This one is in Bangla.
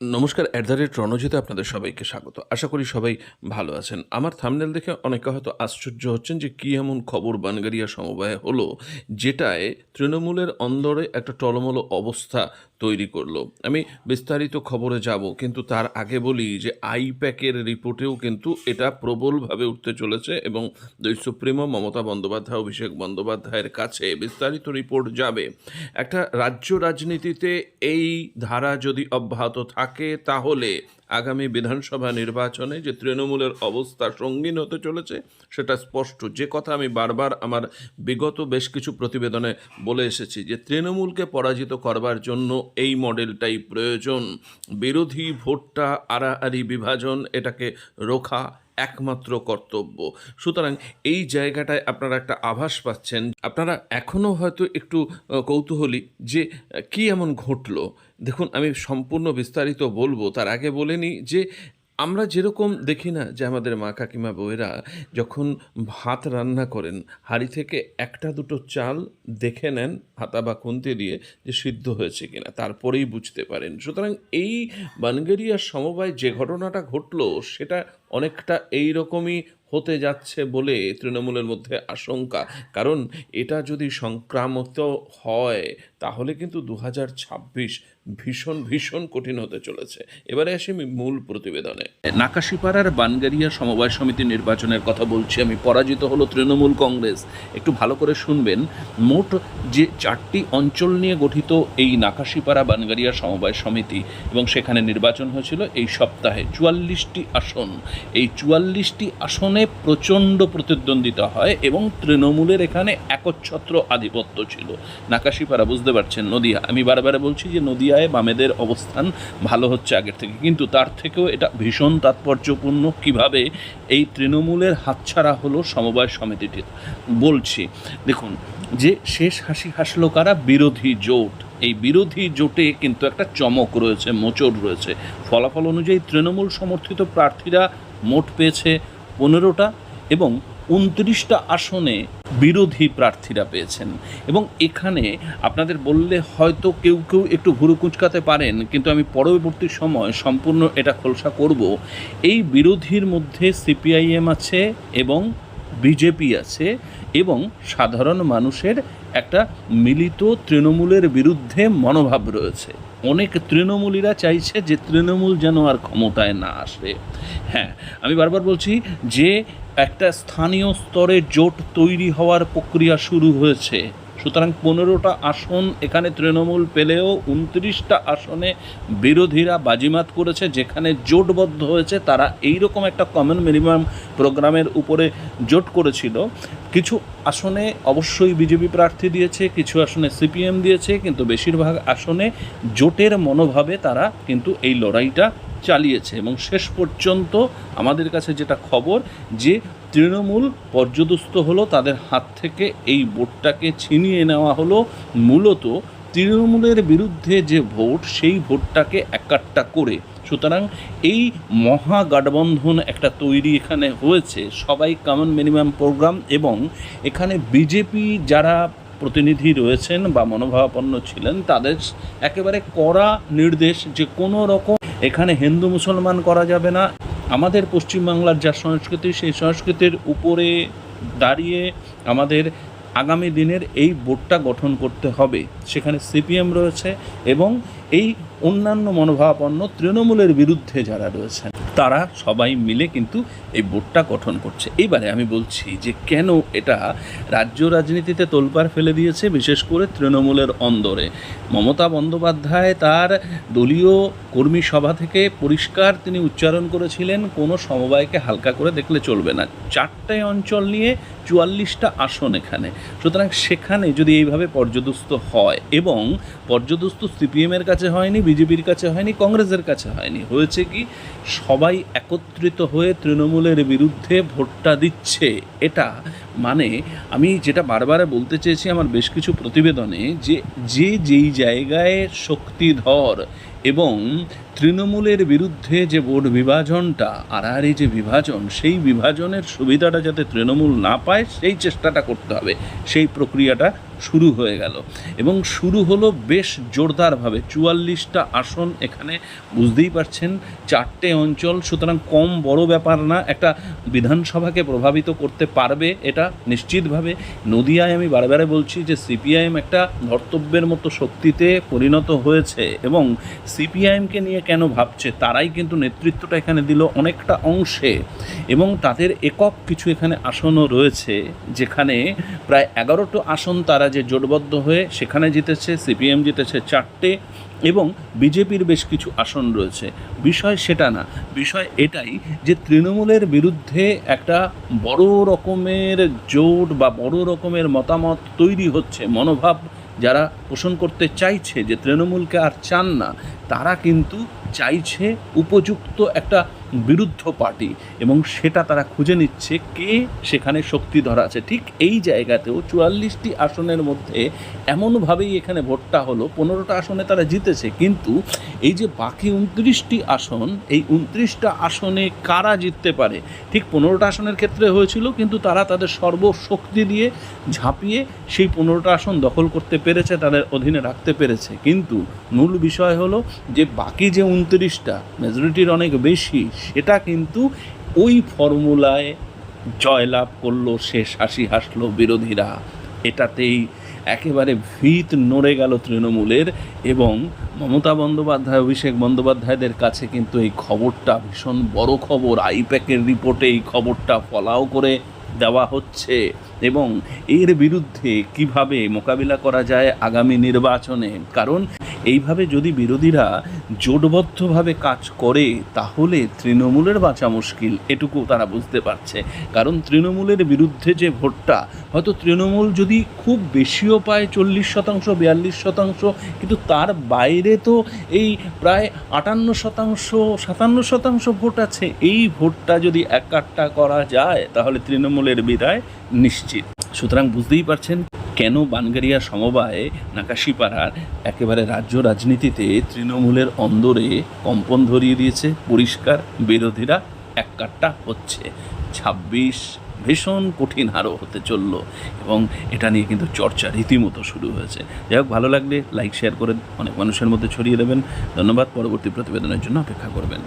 নমস্কার অ্যাট দ্য রেট রণজিতে আপনাদের সবাইকে স্বাগত। আশা করি সবাই ভালো আছেন। আমার থামনেল দেখে অনেকে হয়তো আশ্চর্য হচ্ছেন যে কী এমন খবর বানগারিয়া সমবায় হলো, যেটায় তৃণমূলের অন্দরে একটা টলমলো অবস্থা তৈরি করল। আমি বিস্তারিত খবরে যাব, কিন্তু তার আগে বলি যে আইপ্যাকের রিপোর্টেও কিন্তু এটা প্রবলভাবে উঠতে চলেছে এবং সুপ্রিমো, মমতা বন্দ্যোপাধ্যায়, অভিষেক বন্দ্যোপাধ্যায়ের কাছে বিস্তারিত রিপোর্ট যাবে। একটা রাজ্য রাজনীতিতে এই ধারা যদি অব্যাহত থাকে, তাহলে আগামী বিধানসভা নির্বাচনে যে তৃণমূলের অবস্থা সঙ্গীন হতে চলেছে, সেটা স্পষ্ট। যে কথা আমি বারবার আমার বিগত বেশ কিছু প্রতিবেদনে বলে এসেছি যে, তৃণমূলকে পরাজিত করবার জন্য এই মডেলটাই প্রয়োজন। বিরোধী ভোটটা আড়াআড়ি বিভাজন, এটাকে রোখা একমাত্র কর্তব্য। সুতরাং এই জায়গাটায় আপনারা একটা আভাস পাচ্ছেন। আপনারা এখনও হয়তো একটু কৌতূহলী যে কি এমন ঘটল? দেখুন, আমি সম্পূর্ণ বিস্তারিত বলব। তার আগে বলে নিই যে আমরা যেরকম দেখি না যে আমাদের মা কাকিমা বউয়েরা যখন ভাত রান্না করেন, হাঁড়ি থেকে একটা দুটো চাল দেখে নেন হাতা বা খুন্তি দিয়ে যে সিদ্ধ হয়েছে কিনা, তারপরেই বুঝতে পারেন। সুতরাং এই বানগেরিয়ার সমবায় যে ঘটনাটা ঘটলো, সেটা অনেকটা এই রকমই হতে যাচ্ছে বলে তৃণমূলের মধ্যে আশঙ্কা। কারণ এটা যদি সংক্রামত হয় তাহলে কিন্তু দু হাজার ছাব্বিশ ভীষণ ভীষণ কঠিন হতে চলেছে। এবারে আসি আমি মূল প্রতিবেদনে। নাকাশিপাড়ার বানগারিয়া সমবায় সমিতি নির্বাচনের কথা বলছি আমি, পরাজিত হলো তৃণমূল কংগ্রেস। একটু ভালো করে শুনবেন, মোট যে চারটি অঞ্চল নিয়ে গঠিত এই নাকাশিপাড়া বানগারিয়া সমবায় সমিতি এবং সেখানে নির্বাচন হয়েছিল এই সপ্তাহে, চুয়াল্লিশটি আসন। এই চুয়াল্লিশটি আসনে প্রচণ্ড প্রতিদ্বন্দ্বিতা হয় এবং তৃণমূলের এখানে একচ্ছত্র আধিপত্য ছিল। নাকাশিপাড়া, বুঝতে পারছেন নদিয়া। আমি বারবার বলছি যে নদিয়ায় বামেদের অবস্থান ভালো হচ্ছে আগের থেকে, কিন্তু তার থেকেও এটা ভীষণ তাৎপর্যপূর্ণ কীভাবে এই তৃণমূলের হাতছাড়া হলো সমবায় সমিতিটির বলছি, দেখুন, যে শেষ হাসি হাসলো কারা? বিরোধী জোট। এই বিরোধী জোটে কিন্তু একটা চমক রয়েছে, মোচড় রয়েছে। ফলাফল অনুযায়ী তৃণমূল সমর্থিত প্রার্থীরা মোট পেয়েছে পনেরোটা এবং উনত্রিশটা আসনে বিরোধী প্রার্থীরা পেয়েছেন। এবং এখানে আপনাদের বললে হয়তো কেউ কেউ একটু ভুরু কুচকাতে পারেন, কিন্তু আমি পরবর্তী সময় সম্পূর্ণ এটা খোলসা করব। এই বিরোধীর মধ্যে সিপিআইএম আছে এবং বিজেপি আছে এবং সাধারণ মানুষের একটা মিলিত তৃণমূলের বিরুদ্ধে মনোভাব রয়েছে। অনেক তৃণমূলীরা চাইছে যে তৃণমূল যেন আর ক্ষমতায় না আসে। হ্যাঁ আমি বারবার বলছি যে একটা স্থানীয় স্তরে জোট তৈরি হওয়ার প্রক্রিয়া শুরু হয়েছে। সুতরাং পনেরোটা আসন এখানে তৃণমূল পেলেও উনত্রিশটা আসনে বিরোধীরা বাজিমাত করেছে, যেখানে জোটবদ্ধ হয়েছে, তারা এই রকম একটা কমন মিনিমাম প্রোগ্রামের উপরে জোট করেছিল। কিছু আসনে অবশ্যই বিজেপি প্রার্থী দিয়েছে, কিছু আসনে সিপিএম দিয়েছে, কিন্তু বেশিরভাগ আসনে জোটের মনোভাবে তারা কিন্তু এই লড়াইটা চালিয়েছে এবং শেষ পর্যন্ত আমাদের কাছে যেটা খবর, যে তৃণমূল পর্যদস্ত হলো, তাদের হাত থেকে এই ভোটটাকে ছিনিয়ে নেওয়া হলো। মূলত তৃণমূলের বিরুদ্ধে যে ভোট, সেই ভোটটাকে একাট্টা করে। সুতরাং এই মহাগাঠবন্ধন একটা তৈরি এখানে হয়েছে। সবাই কমন মিনিমাম প্রোগ্রাম এবং এখানে বিজেপি যারা প্রতিনিধি রয়েছেন বা মনোভাবাপন্ন ছিলেন, তাদের একেবারে কড়া নির্দেশ যে কোনো রকম এখানে হিন্দু মুসলমান করা যাবে না। আমাদের পশ্চিমবাংলার যা সংস্কৃতি, সেই সংস্কৃতির উপরে দাঁড়িয়ে আমাদের আগামী দিনের এই বোর্ডটা গঠন করতে হবে। সেখানে সিপিএম রয়েছে এবং এই অন্যান্য মনোভাবাপন্ন তৃণমূলের বিরুদ্ধে যারা রয়েছেন, তারা সবাই মিলে কিন্তু এই বোর্ডটা গঠন করছে। এইবারে আমি বলছি যে কেন এটা রাজ্য রাজনীতিতে তোলপাড় ফেলে দিয়েছে, বিশেষ করে তৃণমূলের অন্দরে। মমতা বন্দ্যোপাধ্যায় তার দলীয় কর্মী সভা থেকে পরিষ্কার তিনি উচ্চারণ করেছিলেন, কোনো সমবায়কে হালকা করে দেখলে চলবে না। চারটে অঞ্চল নিয়ে চুয়াল্লিশটা আসন এখানে। সুতরাং সেখানে যদি এইভাবে পর্যদস্ত হয় এবং পর্যদস্ত সিপিএমের কাছে হয়নি বিজেপির কাছে হয়নি কংগ্রেসের কাছে হয়নি। হয়েছে কি? সবাই একত্রিত হয়ে তৃণমূলের বিরুদ্ধে ভোটটা দিচ্ছে। এটা মানে আমি যেটা বারবার বলতে চেয়েছি আমার বেশ কিছু প্রতিবেদনে যে যে যেই জায়গায় শক্তিধর এবং তৃণমূলের বিরুদ্ধে যে ভোট বিভাজনটা আড়াআড়ি যে বিভাজন, সেই বিভাজনের সুবিধাটা যাতে তৃণমূল না পায়, সেই চেষ্টাটা করতে হবে। সেই প্রক্রিয়াটা শুরু হয়ে গেল। এবং শুরু হলো বেশ জোরদারভাবে। চুয়াল্লিশটা আসন এখানে, বুঝতেই পারছেন, চারটে অঞ্চল, সুতরাং কম বড় ব্যাপার না, একটা বিধানসভাকে প্রভাবিত করতে পারবে এটা নিশ্চিতভাবে। নদিয়ায় আমি বারবারে বলছি যে সিপিআইএম একটা ধর্তব্যের মতো শক্তিতে পরিণত হয়েছে এবং সিপিআইএমকে নিয়ে কেন ভাবছে, তারাই কিন্তু নেতৃত্বটা এখানে দিল অনেকটা অংশে এবং তাদের একক কিছু এখানে আসনও রয়েছে, যেখানে প্রায় এগারোটা আসন তারা যে জোটবদ্ধ হয়ে সেখানে জিতেছে সিপিএম জিতেছে চারটে এবং বিজেপির বেশ কিছু আসন রয়েছে। বিষয় সেটা না বিষয় এটাই যে তৃণমূলের বিরুদ্ধে একটা বড় রকমের জোট বা বড় রকমের মতামত তৈরি হচ্ছে, মনোভাব যারা পোষণ করতে চাইছে যে তৃণমূলকে আর চান না, তারা কিন্তু চাইছে উপযুক্ত একটা বিরুদ্ধ পার্টি এবং সেটা তারা খুঁজে নিচ্ছে কে সেখানে শক্তি ধরা আছে। ঠিক এই জায়গাতেও চুয়াল্লিশটি আসনের মধ্যে এমনভাবেই এখানে ভোটটা হলো, পনেরোটা আসনে তারা জিতেছে। কিন্তু এই যে বাকি উনত্রিশটি আসন, এই উনত্রিশটা আসনে কারা জিততে পারে? ঠিক পনেরোটা আসনের ক্ষেত্রে হয়েছিল, কিন্তু তারা তাদের সর্বশক্তি দিয়ে ঝাঁপিয়ে সেই পনেরোটা আসন দখল করতে পেরেছে, তাদের অধীনে রাখতে পেরেছে। কিন্তু মূল বিষয় হলো যে বাকি যে উনত্রিশটা মেজরিটির অনেক বেশি সেটা কিন্তু ওই ফর্মুলায় জয়লাভ করল, শেষ হাসি হাসলো বিরোধীরা। এটাতেই একেবারে ভিত নড়ে গেল তৃণমূলের এবং মমতা বন্দ্যোপাধ্যায়, অভিষেক বন্দ্যোপাধ্যায়দের কাছে কিন্তু এই খবরটা ভীষণ বড় খবর। আইপ্যাকের রিপোর্টে এই খবরটা ফলাও করে দেওয়া হচ্ছে এবং এর বিরুদ্ধে কীভাবে মোকাবিলা করা যায় আগামী নির্বাচনে? কারণ এইভাবে যদি বিরোধীরা জোটবদ্ধভাবে কাজ করে, তাহলে তৃণমূলের বাঁচা মুশকিল, এটুকু তারা বুঝতে পারছে। কারণ তৃণমূলের বিরুদ্ধে যে ভোটটা, হয়তো তৃণমূল যদি খুব বেশিও পায়, চল্লিশ শতাংশ, বিয়াল্লিশ শতাংশ, কিন্তু তার বাইরে তো এই প্রায় আটান্ন শতাংশ, সাতান্ন শতাংশ ভোট আছে। এই ভোটটা যদি একাট্টা করা যায়, তাহলে তৃণমূলের বিদায় নিশ্চিত। সুতরাং বুঝতেই পারছেন কেন বানগারিয়া সমবায় নাকাশিপাড়ার একেবারে রাজ্য রাজনীতিতে তৃণমূলের অন্দরে কম্পন ধরিয়ে দিয়েছে? পরিষ্কার বিরোধীরা এককাট্টা হচ্ছে। ছাব্বিশ ভীষণ কঠিন হারও হতে চলল এবং এটা নিয়ে কিন্তু চর্চা রীতিমতো শুরু হয়েছে। যাই হোক, ভালো লাগলে লাইক শেয়ার করে অনেক মানুষের মধ্যে ছড়িয়ে দেবেন। ধন্যবাদ, পরবর্তী প্রতিবেদনের জন্য অপেক্ষা করবেন।